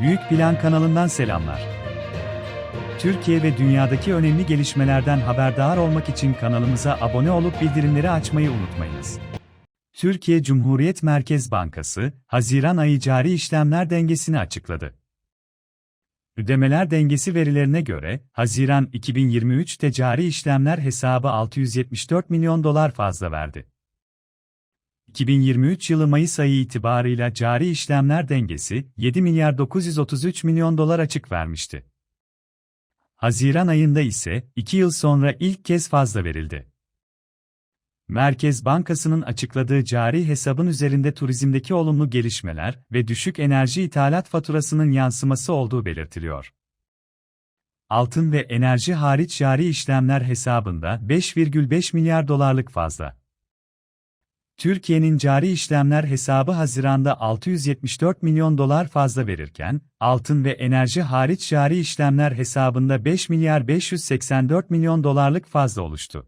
Büyük Plan kanalından selamlar. Türkiye ve dünyadaki önemli gelişmelerden haberdar olmak için kanalımıza abone olup bildirimleri açmayı unutmayınız. Türkiye Cumhuriyet Merkez Bankası, Haziran ayı cari işlemler dengesini açıkladı. Ödemeler dengesi verilerine göre, Haziran 2023'te cari işlemler hesabı 674 milyon dolar fazla verdi. 2023 yılı Mayıs ayı itibarıyla cari işlemler dengesi 7 milyar 933 milyon dolar açık vermişti. Haziran ayında ise 2 yıl sonra ilk kez fazla verildi. Merkez Bankası'nın açıkladığı cari hesabın üzerinde turizmdeki olumlu gelişmeler ve düşük enerji ithalat faturasının yansıması olduğu belirtiliyor. Altın ve enerji hariç cari işlemler hesabında 5,5 milyar dolarlık fazla. Türkiye'nin cari işlemler hesabı Haziran'da 674 milyon dolar fazla verirken, altın ve enerji hariç cari işlemler hesabında 5 milyar 584 milyon dolarlık fazla oluştu.